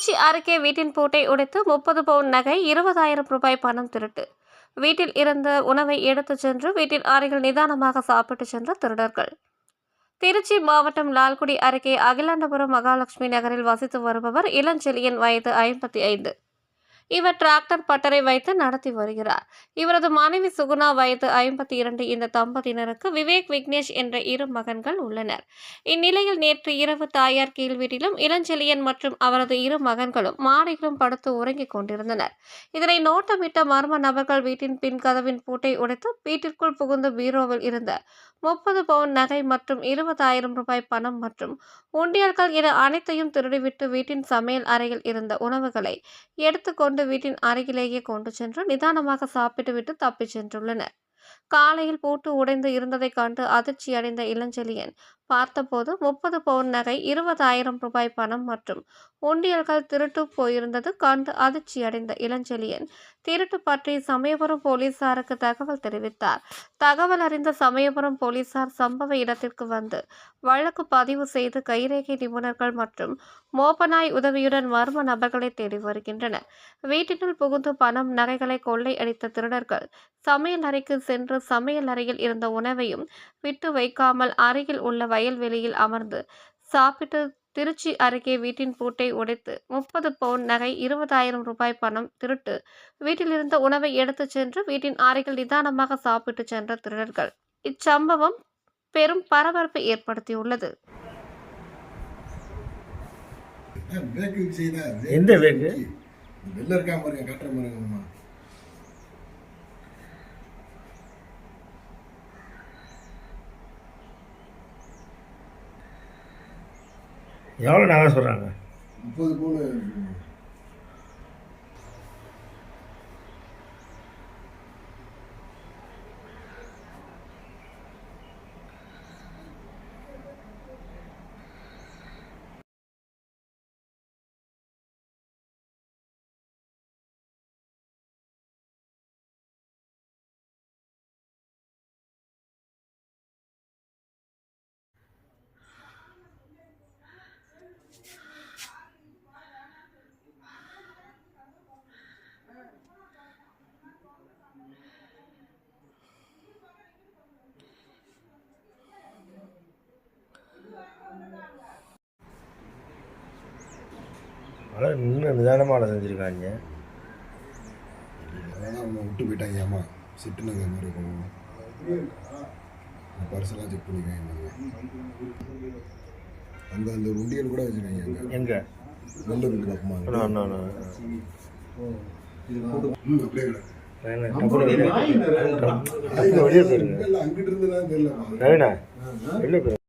திருச்சி அருகே வீட்டின் பூட்டை உடைத்து முப்பது பவுன் நகை இருபதாயிரம் ரூபாய் பணம் திருட்டு. வீட்டில் இருந்த உணவை எடுத்துச் சென்று வீட்டின் ஆறைகள் நிதானமாக சாப்பிட்டு சென்ற திருடர்கள். திருச்சி மாவட்டம் லால்குடி அருகே அகிலாண்டபுரம் மகாலட்சுமி நகரில் வசித்து வருபவர் இளஞ்செலியன் வயது ஐம்பத்தி ஐந்து. இவர் டிராக்டர் பட்டறை வைத்து நடத்தி வருகிறார். இவரது மனைவி சுகுணா வயது ஐம்பத்தி இரண்டு இந்த தம்பதியினருக்கு விவேக் விக்னேஷ் என்ற இரு மகன்கள் உள்ளனர். இந்நிலையில் நேற்று இரவு தாயார் கீழ் வீட்டிலும் இளஞ்செழியன் மற்றும் அவரது இரு மகன்களும் மாடியிலும் படுத்து உறங்கிக் கொண்டிருந்தனர். இதனை நோட்டமிட்ட மர்ம நபர்கள் வீட்டின் பின் கதவின் பூட்டை உடைத்து வீட்டிற்குள் புகுந்து பீரோவில் இருந்த முப்பது பவுன் நகை மற்றும் இருபதாயிரம் ரூபாய் பணம் மற்றும் உண்டியல்கள் என அனைத்தையும் திருடிவிட்டு வீட்டின் சமையல் அறையில் இருந்த உணவுகளை எடுத்துக்கொண்டு வீட்டின் அருகிலேயே கொண்டு சென்று நிதானமாக சாப்பிட்டுவிட்டு தப்பிச் சென்றுள்ளனர். காலையில் பூட்டு உடைந்து இருந்ததைக் கண்டு அதிர்ச்சி அடைந்த இளஞ்செழியன் பார்த்தபோது முப்பது பவுன் நகை இருபதாயிரம் ரூபாய் பணம் மற்றும் உண்டியல்கள் திருட்டு போயிருந்தது கண்டு அதிர்ச்சி அடைந்த இளஞ்செழியன். திருட்டு பற்றி சமயபுரம் போலீசாருக்கு தகவல் தெரிவித்தார். தகவல் அறிந்த சமயபுரம் போலீசார் சம்பவ இடத்திற்கு வந்து வழக்கு பதிவு செய்து கைரேகை நிபுணர்கள் மற்றும் மோப்பனாய் உதவியுடன் மர்ம நபர்களை தேடி வருகின்றனர். வீட்டினுள் புகுந்து பணம் நகைகளை கொள்ளை அடித்த திருடர்கள் சமையல் அறைக்கு சென்று சமையல் அறையில் இருந்த உணவையும் விட்டு வைக்காமல் அருகில் உள்ள வயல்வெளியில் அமர்ந்து சாப்பிட்டு திருச்சி அருகே வீட்டின் பூட்டை உடைத்து முப்பது பவுன் நகை இருபதாயிரம் ரூபாய் பணம் திருட்டு வீட்டில் இருந்த உணவை எடுத்துச் சென்று வீட்டின் அருகில் நிதானமாக சாப்பிட்டு சென்ற திருடர்கள். இச்சம்பவம் பெரும் பரபரப்பை ஏற்படுத்தியுள்ளது. எந்த எவ்வளோ நகை சொல்கிறாங்க முப்பது பவுன் அதெல்லாம் இன்னும் நிதானமாக செஞ்சுருக்காங்க அதெல்லாம் அவங்க விட்டு போயிட்டாங்க அம்மா சிட்டுனது மாதிரி இருக்கும். பர்செல்லாம் செக் பண்ணிக்காங்க அந்த அந்த உண்டியல் கூட வச்சுருக்காங்க எங்கே? வெளில இருக்கு பார்க்குமா அண்ணா அண்ணா அண்ணா ம் அப்படியே வெளியே போயிருங்க. போயிருங்க